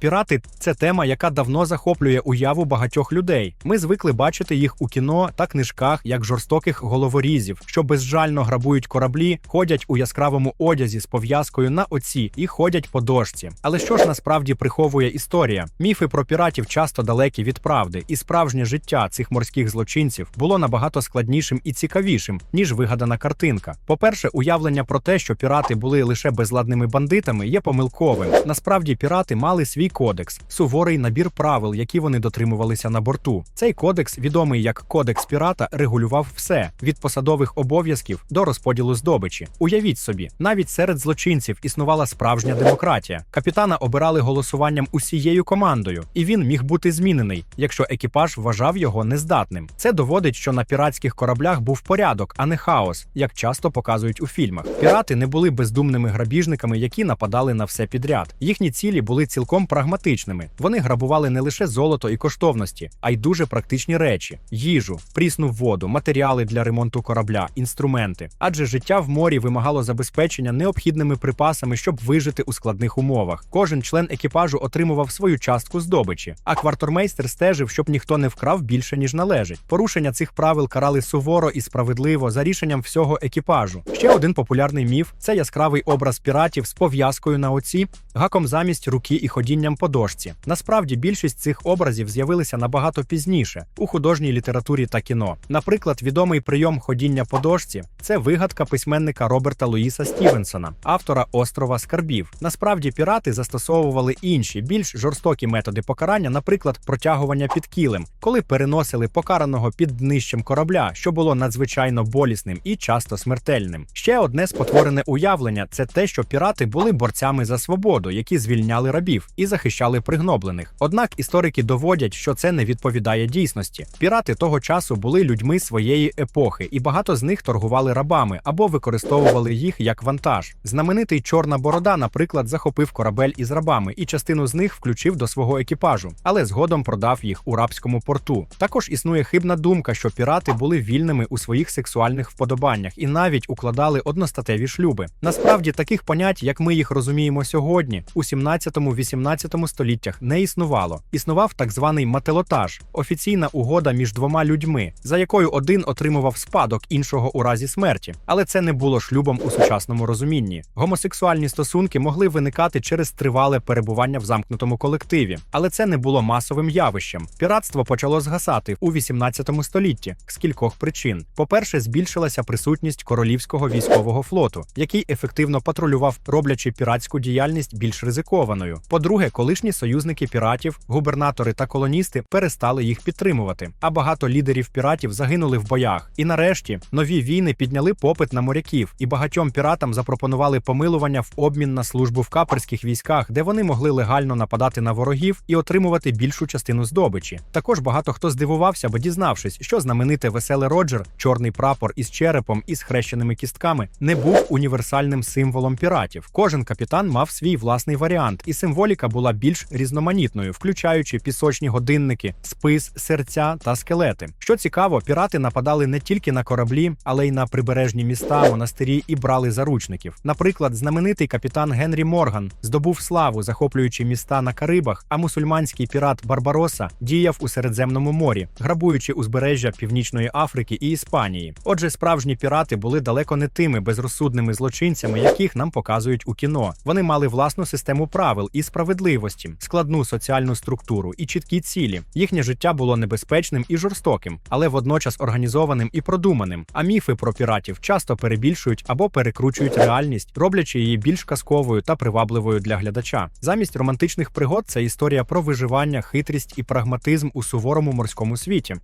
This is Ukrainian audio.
Пірати це тема, яка давно захоплює уяву багатьох людей. Ми звикли бачити їх у кіно та книжках як жорстоких головорізів, що безжально грабують кораблі, ходять у яскравому одязі з пов'язкою на оці і ходять по дошці. Але що ж насправді приховує історія? Міфи про піратів часто далекі від правди, і справжнє життя цих морських злочинців було набагато складнішим і цікавішим, ніж вигадана картинка. По-перше, уявлення про те, що пірати були лише безладними бандитами, є помилковим. Насправді пірати мали свій кодекс, суворий набір правил, які вони дотримувалися на борту. Цей кодекс, відомий як Кодекс пірата, регулював все від посадових обов'язків до розподілу здобичі. Уявіть собі, навіть серед злочинців існувала справжня демократія. Капітана обирали голосуванням усією командою, і він міг бути змінений, якщо екіпаж вважав його нездатним. Це доводить, що на піратських кораблях був порядок, а не хаос, як часто показують у фільмах. Пірати не були бездумними грабіжниками, які нападали на все підряд. Їхні цілі були цілком прагматичними. Вони грабували не лише золото і коштовності, а й дуже практичні речі: їжу, прісну воду, матеріали для ремонту корабля, інструменти. Адже життя в морі вимагало забезпечення необхідними припасами, щоб вижити у складних умовах. Кожен член екіпажу отримував свою частку здобичі, а квартормейстер стежив, щоб ніхто не вкрав більше ніж належить. Порушення цих правил карали суворо і справедливо за рішенням всього екіпажу. Ще один популярний міф це яскравий образ піратів з пов'язкою на оці, гаком замість руки і ходінням по дошці. Насправді більшість цих образів з'явилися набагато пізніше у художній літературі та кіно. Наприклад, відомий прийом ходіння по дошці це вигадка письменника Роберта Луїса Стівенсона, автора острова Скарбів. Насправді пірати застосовували інші, більш жорстокі методи покарання, наприклад, протягування під кілем, коли переносили покараного під днищем корабля, що було надзвичайно болісним і часто смертельним. Ще одне спотворене уявлення це те, що пірати були борцями за свободу, які звільняли рабів і захищали пригноблених. Однак історики доводять, що це не відповідає дійсності. Пірати того часу були людьми своєї епохи, і багато з них торгували рабами або використовували їх як вантаж. Знаменитий Чорна Борода, наприклад, захопив корабель із рабами і частину з них включив до свого екіпажу, але згодом продав їх у рабському порту. Також існує хибна думка, що пірати були вільними у своїх сексуальних вподобаннях і навіть укладали одностатеві шлюби. Насправді таких понять, як ми їх розуміємо сьогодні, у 17-18 століттях не існувало. Існував так званий мателотаж, офіційна угода між двома людьми, за якою один отримував спадок іншого у разі смерті. Але це не було шлюбом у сучасному розумінні. Гомосексуальні стосунки могли виникати через тривале перебування в замкнутому колективі, але це не було масовим явищем. Піратство почало згасати у 18 столітті з кількох причин. По-перше, збільшилася присутність королівського військового флоту, який ефективно патрулював, роблячи піратську діяльність більш ризикованою. По-друге, колишні союзники піратів, губернатори та колоністи перестали їх підтримувати. А багато лідерів піратів загинули в боях. І нарешті нові війни підняли попит на моряків, і багатьом піратам запропонували помилування в обмін на службу в каперських військах, де вони могли легально нападати на ворогів і отримувати більшу частину здобичі. Також багато хто здивувався, бо дізнавшись, що знамените веселе Роджер, чорний прапор із черепом і схрещеними кістками, не був універсальним символом піратів. Кожен капітан мав свій власний варіант, і символіка була більш різноманітною, включаючи пісочні годинники, спис, серця та скелети. Що цікаво, пірати нападали не тільки на кораблі, але й на прибережні міста, монастирі і брали заручників. Наприклад, знаменитий капітан Генрі Морган здобув славу, захоплюючи міста на Карибах, а мусульманський пірат Барбароса діяв у Середземному морі, грабуючи узбережжя Північної Африки і Іспанії. Отже, справжні пірати були далеко не тими безрозсудними злочинцями, яких нам показують у кіно. Вони мали власну систему правил і справедливості, складну соціальну структуру і чіткі цілі. Їхнє життя було небезпечним і жорстоким, але водночас організованим і продуманим. А міфи про піратів часто перебільшують або перекручують реальність, роблячи її більш казковою та привабливою для глядача. Замість романтичних пригод це історія про виживання, хитрість і прагматизм у суворому морському світі.